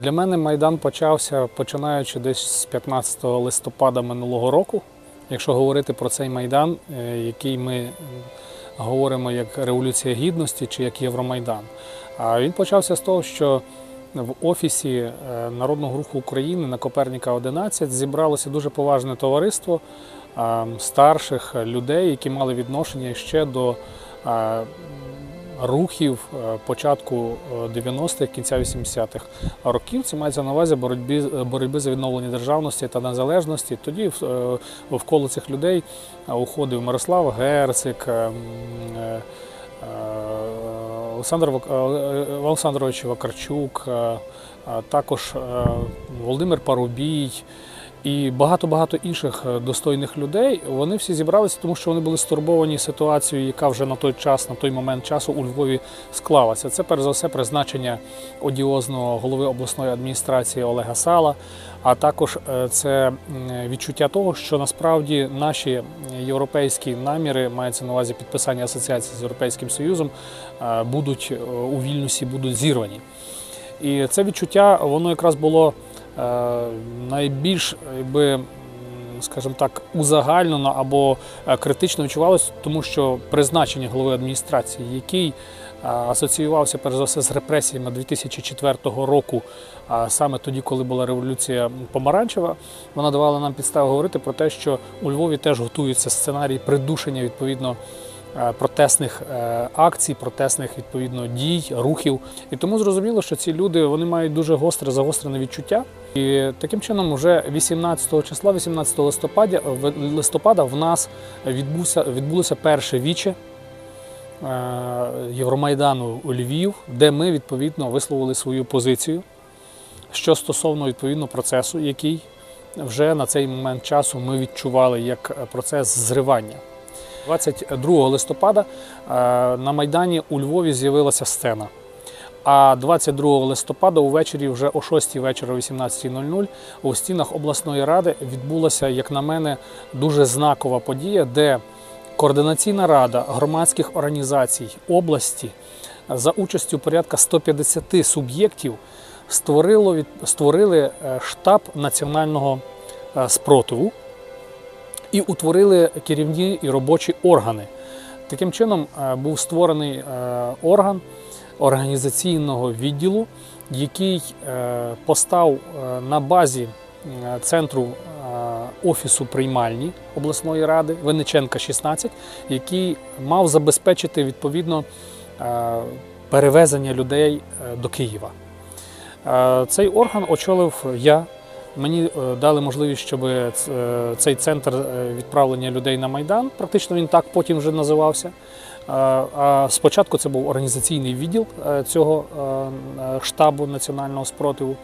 Для мене Майдан почався починаючи десь з 15 листопада минулого року. Якщо говорити про цей Майдан, е, який ми говоримо як Революція Гідності чи як Євромайдан. А він почався з того, що в офісі е, Народного руху України на Коперніка 11 зібралося дуже поважне товариство е, старших людей, які мали відношення ще до рухів е, початку е, 90-х, кінця 80-х років. Це мається на увазі боротьбі, боротьби за відновлення державності та незалежності. Тоді в- е, навколо цих людей е, уходив Мирослав Герцик, е, м, е, е, Олександр е, Олександрович Вакарчук, е, е, також е, Володимир Парубій. І багато-багато інших е, достойних людей вони всі зібралися, тому що вони були стурбовані ситуацією, яка вже на той час, на той момент часу у Львові склалася. Це перш за все призначення одіозного голови обласної адміністрації Олега Сала, а також е, це відчуття того, що насправді наші європейські наміри мається на увазі підписання асоціації з Європейським Союзом, е, будуть у Вільнюсі будуть зірвані. І це відчуття воно якраз було найбільш, якби, скажімо так, узагальнено або е, критично відчувалось, тому що призначення голови адміністрації, який е, асоціювався перш за все з репресіями 2004 року, саме тоді, коли була революція помаранчева, вона давала нам підстави говорити про те, що у Львові теж готується сценарій придушення відповідно е, протестних е, акцій, протестних відповідно дій, рухів. І тому зрозуміло, що ці люди вони мають дуже гостре загострене відчуття. І таким чином, вже 18 числа, 18 листопада, листопада в нас відбувся відбулося перше віче. е, Євромайдану у Львів, де ми відповідно висловили свою позицію, що стосовно відповідно процесу, який вже на цей момент часу ми відчували як процес зривання. 22 листопада е, на Майдані у Львові з'явилася сцена. А 22 листопада увечері, вже о 6 вечора, о 18.00, у стінах обласної ради відбулася, як на мене, дуже знакова подія, де координаційна рада громадських організацій області за участю порядка 150 суб'єктів створило створили е, штаб національного е, спротиву і утворили керівні і робочі органи. Таким чином е, був створений орган організаційного відділу, який е, постав е, на базі е, центру офісу приймальні обласної ради Винниченка 16, який мав забезпечити відповідно перевезення людей до Києва. Цей орган очолив я. Мені дали можливість, щоб цей центр відправлення людей на Майдан, практично він так потім вже називався. А спочатку це був організаційний відділ е, цього е, е, штабу національного спротиву.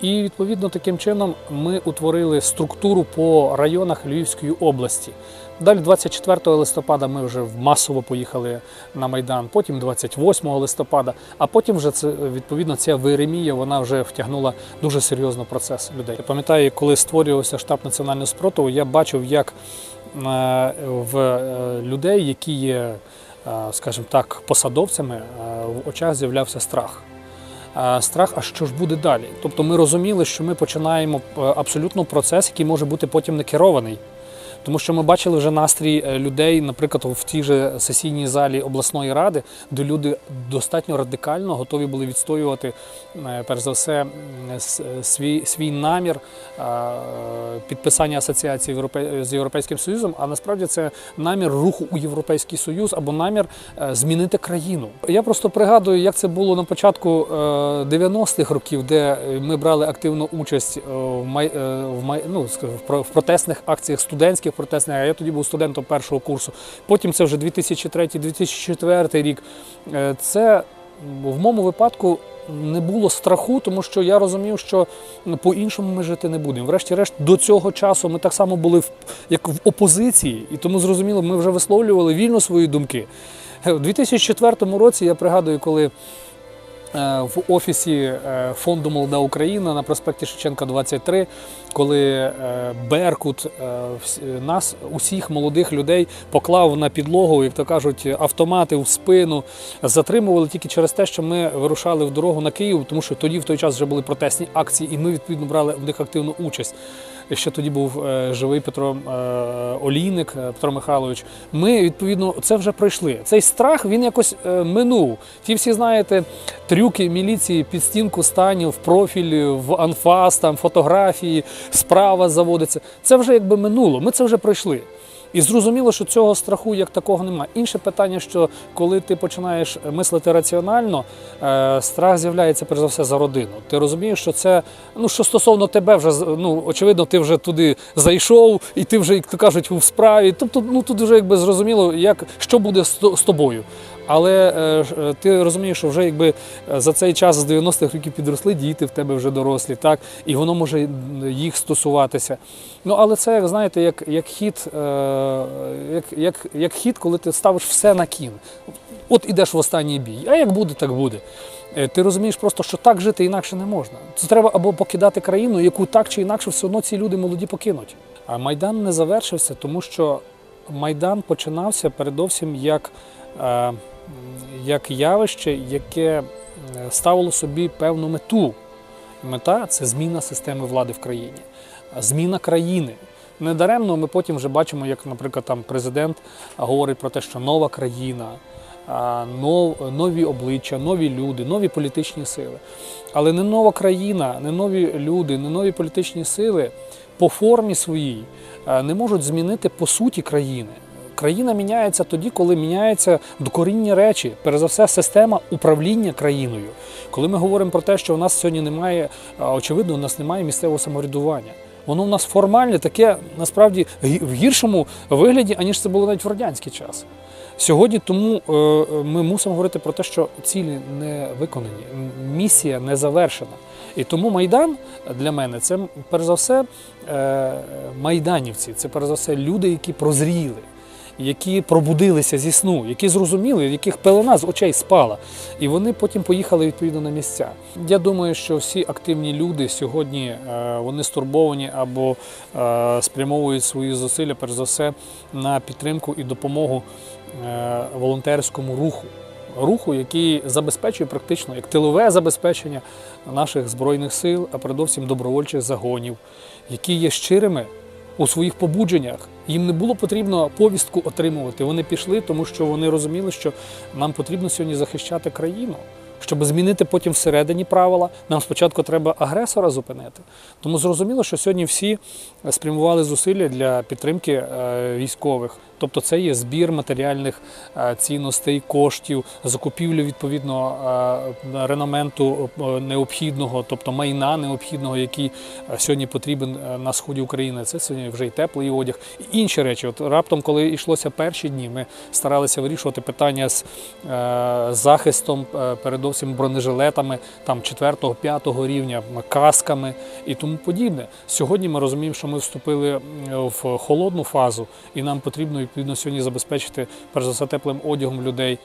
І відповідно таким чином ми утворили структуру по районах Львівської області. Далі, 24 листопада, ми вже масово поїхали на Майдан, потім 28 листопада, а потім вже це відповідно ця Веремія вона вже втягнула дуже серйозно процес людей. Я пам'ятаю, коли створювався штаб національного спротиву, я бачив, як в е, людей, які є, е, скажімо так, посадовцями, е, в очах з'являвся страх. Е, Страх, а що ж буде далі? Тобто ми розуміли, що ми починаємо е, абсолютно процес, який може бути потім не керований. Тому що ми бачили вже настрій е, людей, наприклад, в тій же сесійній залі обласної ради, де люди достатньо радикально готові були відстоювати, е, перш за все, свій, свій намір е, підписання асоціації з Європейським Союзом, а насправді це намір руху у Європейський Союз або намір е, змінити країну. Я просто пригадую, як це було на початку е, 90-х років, де е, ми брали активну участь е, в май, е, в май, ну, в протестних акціях, студентських протестних. А я тоді був студентом першого курсу. Потім це вже 2003-2004 рік. Е, Це в моєму випадку не було страху, тому що я розумів, що ну, по-іншому ми жити не будемо. Врешті-решт, до цього часу ми так само були в, як в опозиції, і тому зрозуміло, ми вже висловлювали вільно свої думки. Е, У 2004 році я пригадую, коли в офісі е, фонду Молода Україна на проспекті Шевченка 23, коли е, Беркут е, нас, усіх молодих людей, поклав на підлогу, як то кажуть, автомати в спину, затримували тільки через те, що ми вирушали в дорогу на Київ, тому що тоді в той час вже були протестні акції, і ми відповідно брали в них активну участь. Ще тоді був е, живий Петро е, Олійник, е, Петро Михайлович. Ми відповідно це вже пройшли. Цей страх він якось е, минув. Ті всі знаєте, трюки міліції під стінку станів, в профіль, в анфас, там фотографії, справа заводиться. Це вже якби минуло. Ми це вже пройшли. І зрозуміло, що цього страху як такого немає. Інше питання, що коли ти починаєш мислити раціонально, е, страх з'являється перш за все за родину. Ти розумієш, що це ну що стосовно тебе, вже ну очевидно, ти вже туди зайшов, і ти вже, як то кажуть, у справі. Тобто, ну тут вже якби зрозуміло, як що буде з тобою. Але е, е, ти розумієш, що вже якби е, за цей час з 90-х років підросли діти в тебе вже дорослі, так і воно може їх стосуватися. Ну але це як знаєте, як, як хід, як, як, як хід, коли ти ставиш все на кін. От ідеш в останній бій. А як буде, так буде. Ти розумієш просто, що так жити інакше не можна. Це треба або покидати країну, яку так чи інакше все одно ці люди молоді покинуть. А Майдан не завершився, тому що Майдан починався передовсім як, як явище, яке е, ставило собі певну мету. Мета це зміна системи влади в країні, зміна країни. Недаремно ми потім вже бачимо, як, наприклад, там президент говорить про те, що нова країна, нові обличчя, нові люди, нові політичні сили. Але не нова країна, не нові люди, не нові політичні сили по формі своїй е, не можуть змінити по суті країни. Країна міняється тоді, коли міняються докорінні речі, перш за все, система управління країною. Коли ми говоримо про те, що у нас сьогодні немає, очевидно, у нас немає місцевого самоврядування. Воно в нас формальне, таке насправді в гіршому вигляді, аніж це було навіть в радянський час. Сьогодні тому е, е, ми мусимо говорити про те, що цілі не виконані, місія не завершена. І тому Майдан для мене це перш за все е, майданівці, це перш за все люди, які прозріли, які пробудилися зі сну, які зрозуміли, яких пелена з очей спала. І вони потім поїхали відповідно на місця. Я думаю, що всі активні люди сьогодні е, вони стурбовані або е, спрямовують свої зусилля, перш за все, на підтримку і допомогу е, волонтерському руху. Руху, який забезпечує практично як тилове забезпечення наших збройних сил, а передовсім добровольчих загонів, які є щирими у своїх побудженнях. Їм не було потрібно повістку отримувати. Вони пішли, тому що вони розуміли, що нам потрібно сьогодні захищати країну. Щоб змінити потім всередині правила, нам спочатку треба агресора зупинити. Тому зрозуміло, що сьогодні всі спрямували зусилля для підтримки е, військових. Тобто це є збір матеріальних е, цінностей, коштів, закупівлю відповідно е, реноменту е, необхідного, тобто майна необхідного, який сьогодні потрібен на сході України. Це сьогодні вже і теплий одяг, і інші речі. От раптом, коли йшлося перші дні, ми старалися вирішувати питання з захистом, передовсім бронежилетами там 4-5 рівня, касками і тому подібне. Сьогодні ми розуміємо, що ми вступили в холодну фазу, і нам потрібно відповідно сьогодні забезпечити перш за все теплим одягом людей.